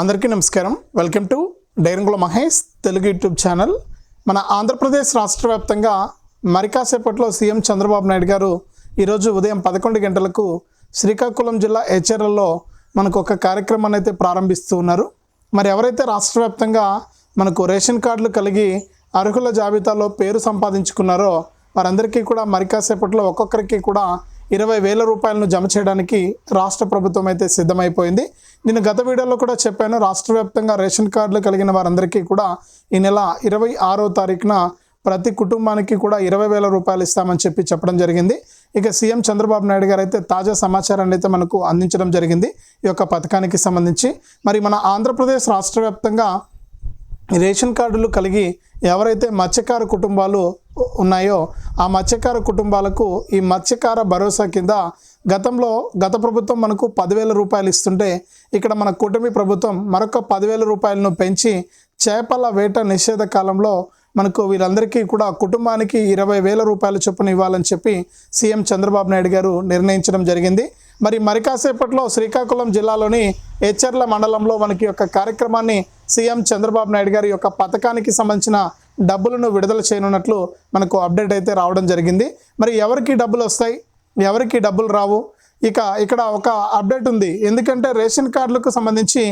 అందరికీ నమస్కారం. Welcome to Dairangula Mahesh Telugu YouTube channel. మన ఆంధ్రప్రదేశ్ రాష్ట్ర వ్యాప్తంగా మరికాసేపట్లో సీఎం చంద్రబాబు నాయుడు గారు ఈరోజు ఉదయం పదకొండు గంటలకు శ్రీకాకుళం జిల్లా హెచ్ఆర్ఎల్లో మనకు ఒక కార్యక్రమాన్ని అయితే ప్రారంభిస్తూ ఉన్నారు. మరి ఎవరైతే రాష్ట్ర వ్యాప్తంగా మనకు రేషన్ కార్డులు కలిగి అర్హుల జాబితాలో పేరు సంపాదించుకున్నారో వారందరికీ కూడా మరికాసేపట్లో ఒక్కొక్కరికి కూడా ఇరవై వేల రూపాయలను జమ చేయడానికి రాష్ట్ర ప్రభుత్వం అయితే సిద్ధమైపోయింది. నేను గత వీడియోలో కూడా చెప్పాను రాష్ట్ర వ్యాప్తంగా రేషన్ కార్డులు కలిగిన వారందరికీ కూడా ఈ నెల ఇరవై ఆరో తారీఖున ప్రతి కుటుంబానికి కూడా ఇరవై వేల రూపాయలు ఇస్తామని చెప్పి చెప్పడం జరిగింది. ఇక సీఎం చంద్రబాబు నాయుడు గారు అయితే తాజా సమాచారాన్ని అయితే మనకు అందించడం జరిగింది. ఈ యొక్క పథకానికి సంబంధించి. మరి మన ఆంధ్రప్రదేశ్ రాష్ట్ర వ్యాప్తంగా రేషన్ కార్డులు కలిగి ఎవరైతే మత్స్యకార కుటుంబాలు ఉన్నాయో ఆ మత్స్యకార కుటుంబాలకు ఈ మత్స్యకార భరోసా కింద గతంలో గత ప్రభుత్వం మనకు పదివేల రూపాయలు ఇస్తుంటే ఇక్కడ మన కూటమి ప్రభుత్వం మరొక పదివేల రూపాయలను పెంచి చేపల వేట నిషేధ కాలంలో మనకు వీరందరికీ కూడా కుటుంబానికి ఇరవై వేల రూపాయల చొప్పున ఇవ్వాలని చెప్పి సీఎం చంద్రబాబు నాయుడు గారు నిర్ణయించడం జరిగింది. మరి మరి కాసేపట్లో శ్రీకాకుళం జిల్లాలోని హెచ్చర్ల మండలంలో మనకి యొక్క కార్యక్రమాన్ని సీఎం చంద్రబాబు నాయుడు గారి యొక్క పథకానికి సంబంధించిన డబ్బులను విడుదల చేయనున్నట్లు మనకు అప్డేట్ అయితే రావడం జరిగింది. మరి ఎవరికి డబ్బులు వస్తాయి? ఎవరికి డబ్బులు రావు? ఇక ఇక్కడ ఒక అప్డేట్ ఉంది. ఎందుకంటే రేషన్ కార్డులకు సంబంధించి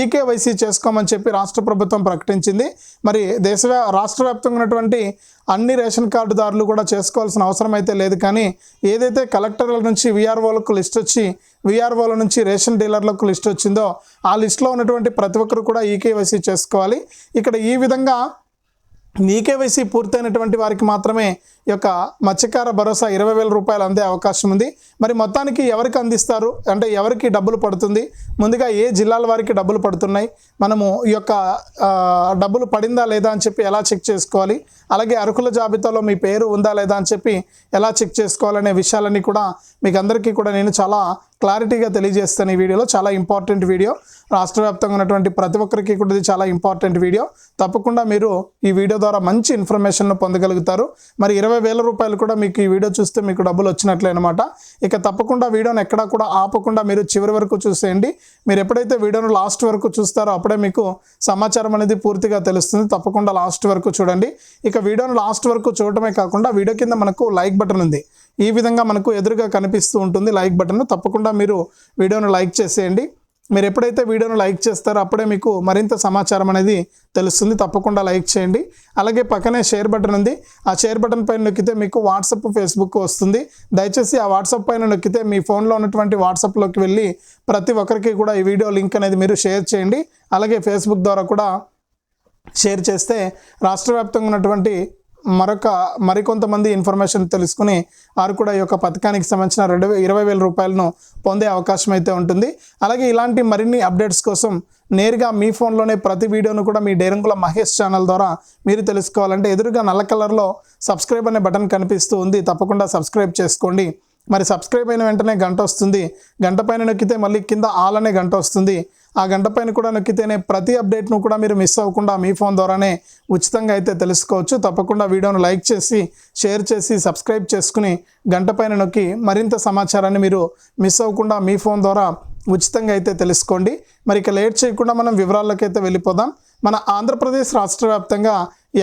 ఈకేవైసీ చేసుకోమని చెప్పి రాష్ట్ర ప్రభుత్వం ప్రకటించింది. మరి దేశ రాష్ట్ర వ్యాప్తంగా ఉన్నటువంటి అన్ని రేషన్ కార్డుదారులు కూడా చేసుకోవాల్సిన అవసరం అయితే లేదు. కానీ ఏదైతే కలెక్టర్ల నుంచి విఆర్ఓలకు లిస్ట్ వచ్చి విఆర్ఓల నుంచి రేషన్ డీలర్లకు లిస్ట్ వచ్చిందో ఆ లిస్ట్లో ఉన్నటువంటి ప్రతి ఒక్కరు కూడా ఈకేవైసీ చేసుకోవాలి. ఇక్కడ ఈ విధంగా ఈకేవైసీ పూర్తయినటువంటి వారికి మాత్రమే యొక్క మత్స్యకార భరోసా ఇరవై వేల రూపాయలు అందే అవకాశం ఉంది. మరి మొత్తానికి ఎవరికి అందిస్తారు? అంటే ఎవరికి డబ్బులు పడుతుంది? ముందుగా ఏ జిల్లాల వారికి డబ్బులు పడుతున్నాయి? మనము ఈ యొక్క డబ్బులు పడిందా లేదా అని చెప్పి ఎలా చెక్ చేసుకోవాలి? అలాగే అర్హుల జాబితాలో మీ పేరు ఉందా లేదా అని చెప్పి ఎలా చెక్ చేసుకోవాలనే విషయాలన్నీ కూడా మీకు అందరికీ కూడా నేను చాలా క్లారిటీగా తెలియజేస్తాను ఈ వీడియోలో. చాలా ఇంపార్టెంట్ వీడియో. రాష్ట్ర వ్యాప్తంగా ఉన్నటువంటి ప్రతి ఒక్కరికి కూడా ఇది చాలా ఇంపార్టెంట్ వీడియో. తప్పకుండా మీరు ఈ వీడియో ద్వారా మంచి ఇన్ఫర్మేషన్ను పొందగలుగుతారు. మరి ఇరవై ఇరవై వేల రూపాయలు కూడా మీకు ఈ వీడియో చూస్తే మీకు డబ్బులు వచ్చినట్లే అనమాట ఇక తప్పకుండా వీడియోని ఎక్కడా కూడా ఆపకుండా మీరు చివరి వరకు చూసేయండి. మీరు ఎప్పుడైతే వీడియోను లాస్ట్ వరకు చూస్తారో అప్పుడే మీకు సమాచారం అనేది పూర్తిగా తెలుస్తుంది. తప్పకుండా లాస్ట్ వరకు చూడండి. ఇక వీడియోను లాస్ట్ వరకు చూడటమే కాకుండా వీడియో కింద మనకు లైక్ బటన్ ఉంది. ఈ విధంగా మనకు ఎదురుగా కనిపిస్తూ ఉంటుంది లైక్ బటన్. తప్పకుండా మీరు వీడియోను లైక్ చేసేయండి. మీరు ఎప్పుడైతే వీడియోను లైక్ చేస్తారో అప్పుడే మీకు మరింత సమాచారం అనేది తెలుస్తుంది. తప్పకుండా లైక్ చేయండి. అలాగే పక్కనే షేర్ బటన్ ఉంది. ఆ షేర్ బటన్ పైన నొక్కితే మీకు వాట్సాప్ ఫేస్బుక్ వస్తుంది. దయచేసి ఆ వాట్సాప్ పైన నొక్కితే మీ ఫోన్లో ఉన్నటువంటి వాట్సాప్లోకి వెళ్ళి ప్రతి ఒక్కరికి కూడా ఈ వీడియో లింక్ అనేది మీరు షేర్ చేయండి. అలాగే ఫేస్బుక్ ద్వారా కూడా షేర్ చేస్తే రాష్ట్ర వ్యాప్తంగా ఉన్నటువంటి మరొక మరికొంతమంది ఇన్ఫర్మేషన్ తెలుసుకుని వారు కూడా ఈ యొక్క పథకానికి సంబంధించిన రెండు ఇరవై వేల రూపాయలను పొందే అవకాశం అయితే ఉంటుంది. అలాగే ఇలాంటి మరిన్ని అప్డేట్స్ కోసం నేరుగా మీ ఫోన్లోనే ప్రతి వీడియోను కూడా మీ డేరంగుల మహేష్ ఛానల్ ద్వారా మీరు తెలుసుకోవాలంటే ఎదురుగా నల్ల కలర్లో సబ్స్క్రైబ్ అనే బటన్ కనిపిస్తూ ఉంది. తప్పకుండా సబ్స్క్రైబ్ చేసుకోండి. మరి సబ్స్క్రైబ్ అయిన వెంటనే గంట వస్తుంది. గంట పైన నొక్కితే మళ్ళీ కింద ఆల్ అనే గంట వస్తుంది. ఆ గంట పైన కూడా నొక్కితేనే ప్రతి అప్డేట్ను కూడా మీరు మిస్ అవ్వకుండా మీ ఫోన్ ద్వారానే ఉచితంగా అయితే తెలుసుకోవచ్చు. తప్పకుండా వీడియోను లైక్ చేసి షేర్ చేసి సబ్స్క్రైబ్ చేసుకుని గంట పైన నొక్కి మరింత సమాచారాన్ని మీరు మిస్ అవ్వకుండా మీ ఫోన్ ద్వారా ఉచితంగా అయితే తెలుసుకోండి. మరి ఇక లేట్ చేయకుండా మనం వివరాల్లోకి అయితే వెళ్ళిపోదాం. మన ఆంధ్రప్రదేశ్ రాష్ట్ర వ్యాప్తంగా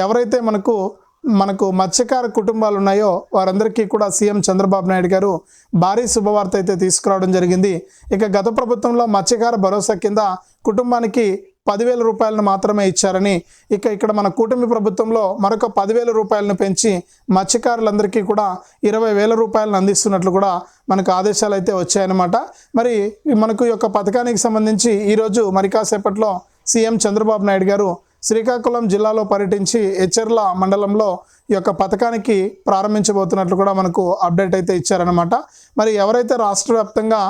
ఎవరైతే మనకు మనకు మత్స్యకార కుటుంబాలు ఉన్నాయో వారందరికీ కూడా సీఎం చంద్రబాబు నాయుడు గారు భారీ శుభవార్త అయితే తీసుకురావడం జరిగింది. ఇక గత ప్రభుత్వంలో మత్స్యకార భరోసా కింద కుటుంబానికి పదివేల రూపాయలను మాత్రమే ఇచ్చారని ఇక ఇక్కడ మన కూటమి ప్రభుత్వంలో మరొక పదివేల రూపాయలను పెంచి మత్స్యకారులందరికీ కూడా ఇరవై వేల రూపాయలను అందిస్తున్నట్లు కూడా మనకు ఆదేశాలు అయితే వచ్చాయన్నమాట. మరి మనకు ఈ యొక్క పథకానికి సంబంధించి ఈరోజు మరి కాసేపట్లో సీఎం చంద్రబాబు నాయుడు గారు శ్రీకాకుళం జిల్లాలో పర్యటించి హెచ్చర్ల మండలంలో ఈ యొక్క పథకానికి ప్రారంభించబోతున్నట్లు కూడా మనకు అప్డేట్ అయితే ఇచ్చారనమాట మరి ఎవరైతే రాష్ట్ర వ్యాప్తంగా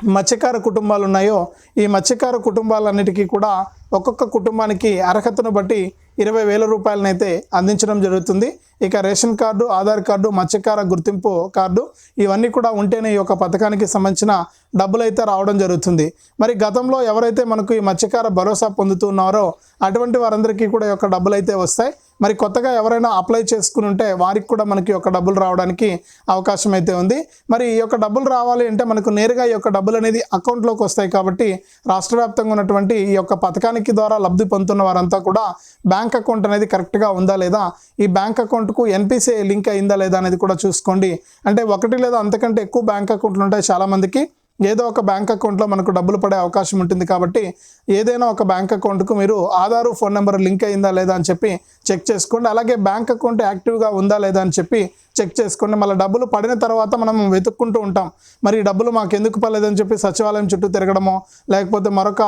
మత్స్యకార కుటుంబాలు ఉన్నాయో ఈ మత్స్యకార కుటుంబాలన్నిటికీ కూడా ఒక్కొక్క కుటుంబానికి అర్హతను బట్టి ఇరవై వేల రూపాయలనైతే అందించడం జరుగుతుంది. ఇక రేషన్ కార్డు ఆధార్ కార్డు మత్స్యకార గుర్తింపు కార్డు ఇవన్నీ కూడా ఉంటేనే ఈ యొక్క పథకానికి సంబంధించిన డబ్బులు అయితే రావడం జరుగుతుంది. మరి గతంలో ఎవరైతే మనకు ఈ మత్స్యకార భరోసా పొందుతున్నారో అటువంటి వారందరికీ కూడా ఈ యొక్క డబ్బులు అయితే వస్తాయి. మరి కొత్తగా ఎవరైనా అప్లై చేసుకుని ఉంటే వారికి కూడా మనకి ఒక యొక్క డబ్బులు రావడానికి అవకాశం అయితే ఉంది. మరి ఈ యొక్క డబ్బులు రావాలి అంటే మనకు నేరుగా ఈ యొక్క డబ్బులు అనేది అకౌంట్లోకి వస్తాయి కాబట్టి రాష్ట్ర వ్యాప్తంగా ఉన్నటువంటి ఈ యొక్క పథకానికి ద్వారా లబ్ధి పొందుతున్న వారంతా కూడా బ్యాంక్ అకౌంట్ అనేది కరెక్ట్గా ఉందా లేదా ఈ బ్యాంక్ అకౌంట్కు ఎన్పిసిఐ లింక్ అయిందా లేదా అనేది కూడా చూసుకోండి. అంటే ఒకటి లేదా అంతకంటే ఎక్కువ బ్యాంక్ అకౌంట్లు ఉంటాయి చాలామందికి. ఏదో ఒక బ్యాంక్ అకౌంట్లో మనకు డబ్బులు పడే అవకాశం ఉంటుంది కాబట్టి ఏదైనా ఒక బ్యాంక్ అకౌంట్కు మీరు ఆధారు ఫోన్ నెంబర్ లింక్ అయిందా లేదా అని చెప్పి చెక్ చేసుకోండి. అలాగే బ్యాంక్ అకౌంట్ యాక్టివ్గా ఉందా లేదా అని చెప్పి చెక్ చేసుకోండి. మళ్ళీ డబ్బులు పడిన తర్వాత మనం వెతుక్కుంటూ ఉంటాం. మరి ఈ డబ్బులు మాకు ఎందుకు పడలేదని చెప్పి సచివాలయం చుట్టూ తిరగడమో లేకపోతే మరొక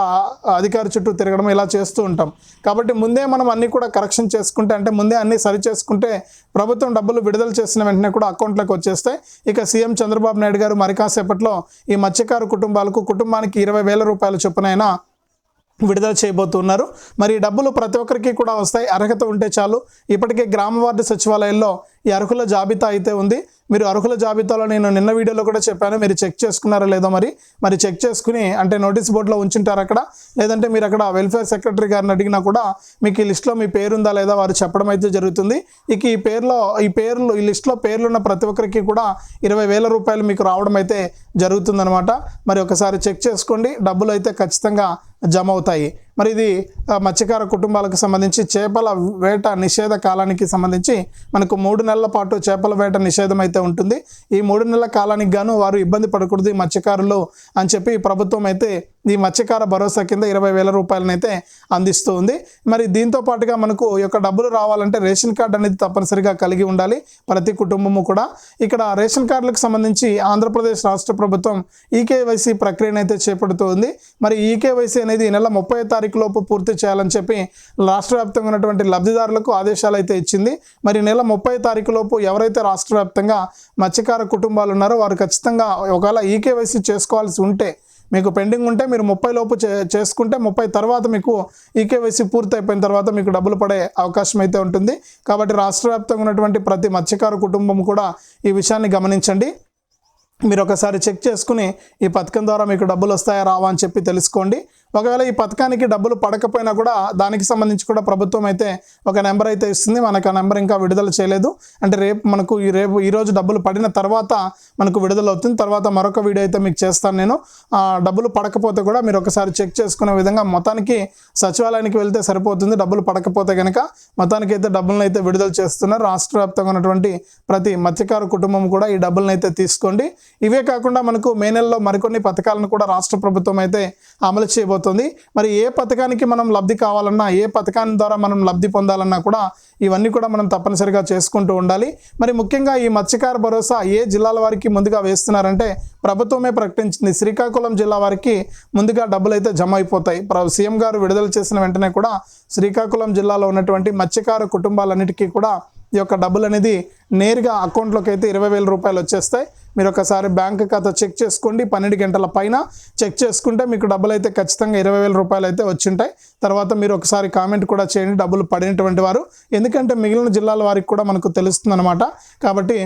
అధికారి చుట్టూ తిరగడం ఇలా చేస్తూ ఉంటాం. కాబట్టి ముందే మనం అన్నీ కూడా కరెక్షన్ చేసుకుంటే అంటే ముందే అన్నీ సరి చేసుకుంటే ప్రభుత్వం డబ్బులు విడుదల చేసిన వెంటనే కూడా అకౌంట్లోకి వచ్చేస్తాయి ఇక సీఎం చంద్రబాబు నాయుడు గారు మరి కాసేపట్లో ఈ మత్స్యకారు కుటుంబాలకు కుటుంబానికి ఇరవై వేల రూపాయల చొప్పునైనా విడుదల చేయబోతున్నారు. మరి డబ్బులు ప్రతి ఒక్కరికి కూడా వస్తాయి. అర్హత ఉంటే చాలు. ఇప్పటికే గ్రామ వార్డు సచివాలయంలో ఈ అర్హుల జాబితా అయితే ఉంది. మీరు అర్హుల జాబితాలో నేను నిన్న వీడియోలో కూడా చెప్పాను. మీరు చెక్ చేసుకున్నారా లేదో మరి? మరి చెక్ చేసుకుని అంటే నోటీస్ బోర్డులో ఉంచుంటారు అక్కడ? లేదంటే మీరు అక్కడ వెల్ఫేర్ సెక్రటరీ గారిని అడిగినా కూడా మీకు ఈ లిస్ట్లో మీ పేరు ఉందా లేదా వారు చెప్పడం అయితే జరుగుతుంది. ఇక ఈ పేరులో ఈ పేర్లు ఈ లిస్ట్లో పేర్లు ఉన్న ప్రతి ఒక్కరికి కూడా ఇరవై వేల రూపాయలు మీకు రావడం అయితే జరుగుతుందనమాట మరి ఒకసారి చెక్ చేసుకోండి. డబ్బులు అయితే ఖచ్చితంగా జమ అవుతాయి. మరి ఇది మత్స్యకార కుటుంబాలకు సంబంధించి చేపల వేట నిషేధ కాలానికి సంబంధించి మనకు మూడు నెలల పాటు చేపల వేట నిషేధం అయితే ఉంటుంది. ఈ మూడు నెలల కాలానికి గాను వారు ఇబ్బంది పడకూడదు ఈ మత్స్యకారులు అని చెప్పి ప్రభుత్వం అయితే ఈ మత్స్యకార భరోసా కింద ఇరవై వేల రూపాయలనైతే అందిస్తూ ఉంది. మరి దీంతో పాటుగా మనకు ఈ యొక్క డబ్బులు రావాలంటే రేషన్ కార్డు అనేది తప్పనిసరిగా కలిగి ఉండాలి. ప్రతి కుటుంబము కూడా. ఇక్కడ రేషన్ కార్డులకు సంబంధించి ఆంధ్రప్రదేశ్ రాష్ట్ర ప్రభుత్వం ఈకేవైసీ ప్రక్రియను అయితే చేపడుతూ ఉంది. మరి ఈకేవైసీ అనేది ఈ నెల ముప్పై తారీఖు లోపు పూర్తి చేయాలని చెప్పి రాష్ట్ర వ్యాప్తంగా ఉన్నటువంటి లబ్ధిదారులకు ఆదేశాలు అయితే ఇచ్చింది. మరి నెల ముప్పై తారీఖు లోపు ఎవరైతే రాష్ట్ర వ్యాప్తంగా మత్స్యకార కుటుంబాలు ఉన్నారో వారు ఖచ్చితంగా ఒకవేళ ఈకేవైసీ చేసుకోవాల్సి ఉంటే మీకు పెండింగ్ ఉంటే మీరు ముప్పై లోపు చే చేసుకుంటే ముప్పై తర్వాత మీకు ఈకేవైసీ పూర్తి అయిపోయిన తర్వాత మీకు డబ్బులు పడే అవకాశం అయితే ఉంటుంది. కాబట్టి రాష్ట్ర వ్యాప్తంగా ఉన్నటువంటి ప్రతి మత్స్యకార కుటుంబం కూడా ఈ విషయాన్ని గమనించండి. మీరు ఒకసారి చెక్ చేసుకుని ఈ పథకం ద్వారా మీకు డబ్బులు వస్తాయా రావా అని చెప్పి తెలుసుకోండి. ఒకవేళ ఈ పథకానికి డబ్బులు పడకపోయినా కూడా దానికి సంబంధించి కూడా ప్రభుత్వం అయితే ఒక నెంబర్ అయితే ఇస్తుంది. మనకు ఆ నెంబర్ ఇంకా విడుదల చేయలేదు. అంటే రేపు మనకు ఈ రేపు ఈరోజు డబ్బులు పడిన తర్వాత మనకు విడుదల అవుతుంది. తర్వాత మరొక వీడియో అయితే మీకు చేస్తాను నేను. ఆ డబ్బులు పడకపోతే కూడా మీరు ఒకసారి చెక్ చేసుకునే విధంగా మొత్తానికి సచివాలయానికి వెళ్తే సరిపోతుంది. డబ్బులు పడకపోతే కనుక మొత్తానికి అయితే డబ్బులను అయితే విడుదల చేస్తున్నారు. రాష్ట్ర వ్యాప్తంగా ఉన్నటువంటి ప్రతి మత్స్యకారు కుటుంబం కూడా ఈ డబ్బులను అయితే తీసుకోండి. ఇవే కాకుండా మనకు మే నెలలో మరికొన్ని పథకాలను కూడా రాష్ట్ర ప్రభుత్వం అయితే అమలు చేయబోతుంది మరి ఏ పథకానికి మనం లబ్ధి కావాలన్నా ఏ పథకాన్ని ద్వారా మనం లబ్ధి పొందాలన్నా కూడా ఇవన్నీ కూడా మనం తప్పనిసరిగా చేసుకుంటూ ఉండాలి. మరి ముఖ్యంగా ఈ మత్స్యకార భరోసా ఏ జిల్లాల వారికి ముందుగా వేస్తున్నారంటే ప్రభుత్వమే ప్రకటించింది. శ్రీకాకుళం జిల్లా వారికి ముందుగా డబ్బులు అయితే జమ అయిపోతాయి ప్ర- సీఎం గారు విడుదల చేసిన వెంటనే కూడా శ్రీకాకుళం జిల్లాలో ఉన్నటువంటి మత్స్యకార కుటుంబాలన్నిటికీ కూడా యొక్క డబ్బులు అనేది నేరుగా అకౌంట్లోకి అయితే ఇరవై వేల రూపాయలు వచ్చేస్తాయి. మీరు ఒకసారి బ్యాంక్ ఖాతా చెక్ చేసుకోండి. పన్నెండు గంటల పైన చెక్ చేసుకుంటే మీకు డబ్బులు అయితే ఖచ్చితంగా ఇరవై వేల రూపాయలు అయితే వచ్చింటాయి. తర్వాత మీరు ఒకసారి కామెంట్ కూడా చేయండి. డబ్బులు పడినటువంటి వారు. ఎందుకంటే మిగిలిన జిల్లాల వారికి కూడా మనకు తెలుస్తుంది కాబట్టి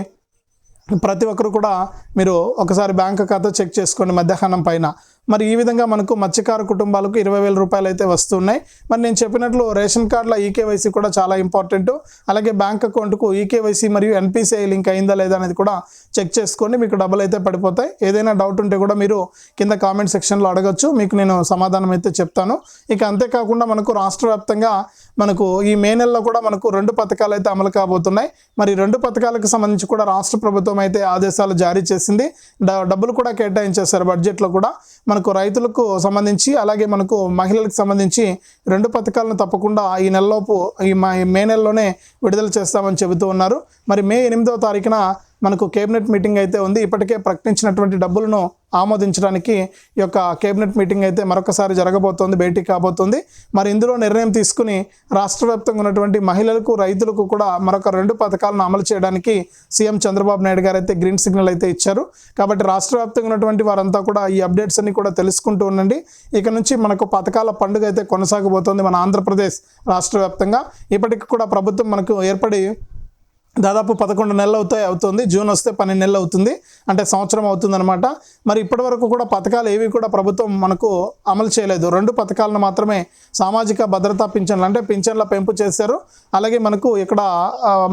ప్రతి ఒక్కరు కూడా మీరు ఒకసారి బ్యాంక్ ఖాతా చెక్ చేసుకోండి మధ్యాహ్నం పైన. మరి ఈ విధంగా మనకు మత్స్యకార కుటుంబాలకు ఇరవై వేల రూపాయలు అయితే వస్తున్నాయి. మరి నేను చెప్పినట్లు రేషన్ కార్డుల ఈకేవైసీ కూడా చాలా ఇంపార్టెంట్. అలాగే బ్యాంక్ అకౌంట్కు ఈకేవైసీ మరియు ఎన్పిసిఐ లింక్ అయిందా లేదా అనేది కూడా చెక్ చేసుకోండి. మీకు డబ్బులు అయితే పడిపోతాయి. ఏదైనా డౌట్ ఉంటే కూడా మీరు కింద కామెంట్ సెక్షన్లో అడగచ్చు. మీకు నేను సమాధానం అయితే చెప్తాను. ఇక అంతేకాకుండా మనకు రాష్ట్ర వ్యాప్తంగా మనకు ఈ మే నెలలో కూడా మనకు రెండు పథకాలు అయితే అమలు కాబోతున్నాయి. మరి రెండు పథకాలకు సంబంధించి కూడా రాష్ట్ర ప్రభుత్వం అయితే ఆదేశాలు జారీ చేసింది. డ- డబ్బులు కూడా కేటాయించేశారు బడ్జెట్లో కూడా. మనకు రైతులకు సంబంధించి అలాగే మనకు మహిళలకు సంబంధించి రెండు పథకాలను తప్పకుండా ఈ నెలలోపు ఈ మే నెలలోనే విడుదల చేస్తామని చెబుతూ ఉన్నారు. మరి మే ఎనిమిదవ తారీఖున మనకు కేబినెట్ మీటింగ్ అయితే ఉంది. ఇప్పటికే ప్రకటించినటువంటి డబ్బులను ఆమోదించడానికి ఈ యొక్క కేబినెట్ మీటింగ్ అయితే మరొకసారి జరగబోతోంది భేటీ కాబోతోంది. మరి ఇందులో నిర్ణయం తీసుకుని రాష్ట్ర ఉన్నటువంటి మహిళలకు రైతులకు కూడా మరొక రెండు పథకాలను అమలు చేయడానికి సీఎం చంద్రబాబు నాయుడు గారు అయితే గ్రీన్ సిగ్నల్ అయితే ఇచ్చారు. కాబట్టి రాష్ట్ర వ్యాప్తంగా ఉన్నటువంటి వారంతా కూడా ఈ అప్డేట్స్ అన్ని కూడా తెలుసుకుంటూ ఉండండి. ఇక నుంచి మనకు పథకాల పండుగ అయితే కొనసాగబోతోంది మన ఆంధ్రప్రదేశ్ రాష్ట్ర వ్యాప్తంగా. ఇప్పటికి కూడా ప్రభుత్వం మనకు ఏర్పడి దాదాపు పదకొండు నెలలు అవుతాయి అవుతుంది. జూన్ వస్తే పన్నెండు నెలలు అవుతుంది. అంటే సంవత్సరం అవుతుందన్నమాట. మరి ఇప్పటి వరకు కూడా పథకాలు ఏవి కూడా ప్రభుత్వం మనకు అమలు చేయలేదు. రెండు పథకాలను మాత్రమే సామాజిక భద్రతా పింఛన్లు అంటే పింఛన్ల పెంపు చేశారు. అలాగే మనకు ఇక్కడ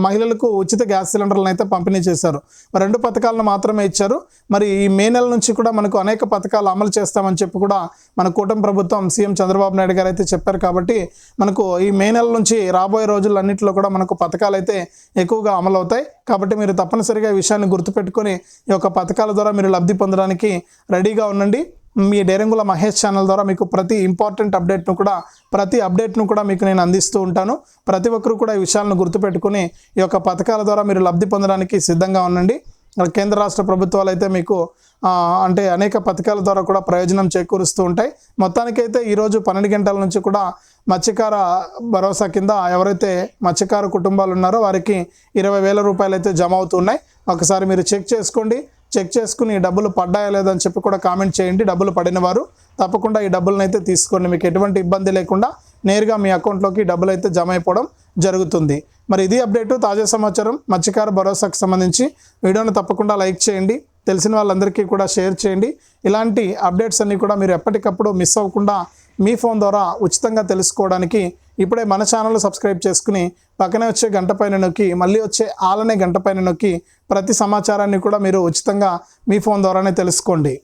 మహిళలకు ఉచిత గ్యాస్ సిలిండర్లను అయితే పంపిణీ చేశారు. మరి రెండు పథకాలను మాత్రమే ఇచ్చారు. మరి ఈ మే నెల నుంచి కూడా మనకు అనేక పథకాలు అమలు చేస్తామని చెప్పి కూడా మన కూటమి ప్రభుత్వం సీఎం చంద్రబాబు నాయుడు గారు అయితే చెప్పారు. కాబట్టి మనకు ఈ మే నెల నుంచి రాబోయే రోజులన్నింటిలో కూడా మనకు పథకాలు అయితే ఎక్కువగా అమలు అవుతాయి కాబట్టి మీరు తప్పనిసరిగా ఈ విషయాన్ని గుర్తుపెట్టుకొని ఈ యొక్క పథకాల ద్వారా మీరు లబ్ధి పొందడానికి రెడీగా ఉండండి. మీ డేరంగుల మహేష్ ఛానల్ ద్వారా మీకు ప్రతి ఇంపార్టెంట్ అప్డేట్ను కూడా ప్రతి అప్డేట్ను కూడా మీకు నేను అందిస్తూ ఉంటాను. ప్రతి ఒక్కరు కూడా ఈ విషయాలను గుర్తుపెట్టుకొని ఈ యొక్క పథకాల ద్వారా మీరు లబ్ధి పొందడానికి సిద్ధంగా ఉండండి. కేంద్ర రాష్ట్ర ప్రభుత్వాలు అయితే మీకు అంటే అనేక పథకాల ద్వారా కూడా ప్రయోజనం చేకూరుస్తూ ఉంటాయి. మొత్తానికైతే ఈరోజు పన్నెండు గంటల నుంచి కూడా మత్స్యకార భరోసా కింద ఎవరైతే మత్స్యకార కుటుంబాలు ఉన్నారో వారికి ఇరవై వేల రూపాయలు అయితే జమ అవుతున్నాయి. ఒకసారి మీరు చెక్ చేసుకోండి. చెక్ చేసుకుని డబ్బులు పడ్డాయా లేదని చెప్పి కూడా కామెంట్ చేయండి. డబ్బులు పడిన వారు తప్పకుండా ఈ డబ్బులను అయితే తీసుకోండి. మీకు ఎటువంటి ఇబ్బంది లేకుండా నేరుగా మీ అకౌంట్లోకి డబ్బులు అయితే జమ అయిపోవడం జరుగుతుంది. మరి ఇది అప్డేటు తాజా సమాచారం. మత్స్యకార భరోసాకు సంబంధించి వీడియోను తప్పకుండా లైక్ చేయండి. తెలిసిన వాళ్ళందరికీ కూడా షేర్ చేయండి. ఇలాంటి అప్డేట్స్ అన్నీ కూడా మీరు ఎప్పటికప్పుడు మిస్ అవ్వకుండా మీ ఫోన్ ద్వారా ఉచితంగా తెలుసుకోవడానికి ఇప్పుడే మన ఛానల్ సబ్స్క్రైబ్ చేసుకుని పక్కనే వచ్చే గంట పైన నొక్కి మళ్ళీ వచ్చే ఆలనే గంట పైన నొక్కి ప్రతి సమాచారాన్ని కూడా మీరు ఉచితంగా మీ ఫోన్ ద్వారానే తెలుసుకోండి.